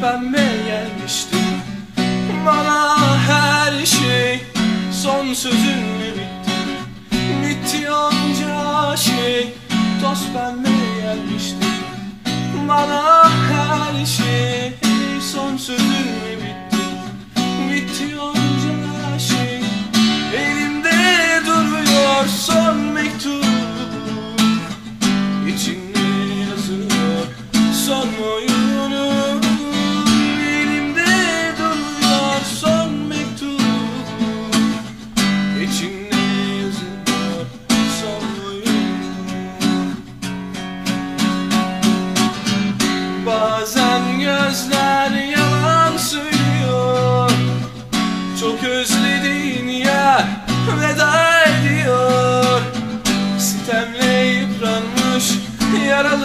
pembe gelmişti Bana her şey son sözünle bitti. Bitti onca şey toz pembe gelmişti Bana her şey son sözünle Bitti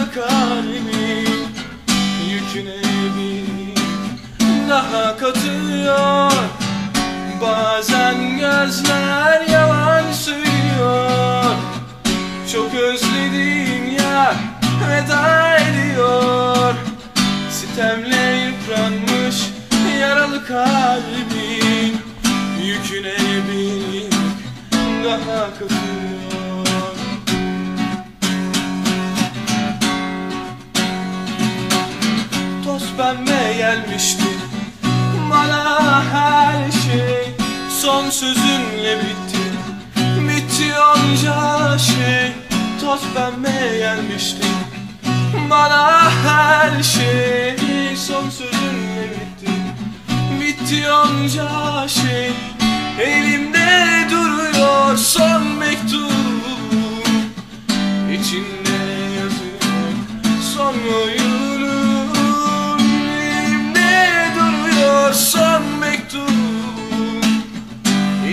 yaralı kalbim Yüküne bir daha katıyor. Bazen gözler yalan söylüyor. Çok özlediğim yer veda ediyor. Sitemle yıpranmış yaralı kalbim Yüküne bir daha katıyor pembe gelmişti Bana her şey son sözünle bitti. Bitti onca şey. Toz pembe gelmişti. Bana her şey son sözünle bitti. Bitti onca şey. Elimde duruyor son mektup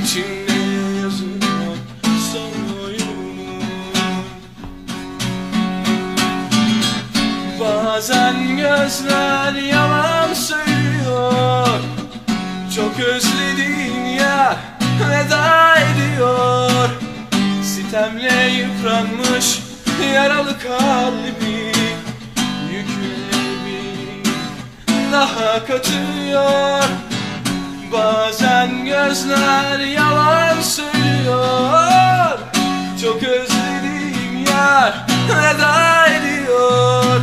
İçinde son oyunum Bazen gözler yalan söylüyor. Çok özlediğin yer veda ediyor. Sitemle yıpranmış yaralı kalbi Yüküne bir daha katıyor gözler yalan söylüyor. Çok özlediğim yer veda ediyor.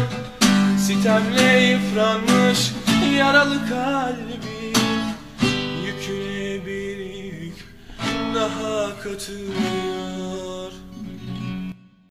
Sitemle yıpranmış yaralı kalbi Yüküne bir yük daha katıyor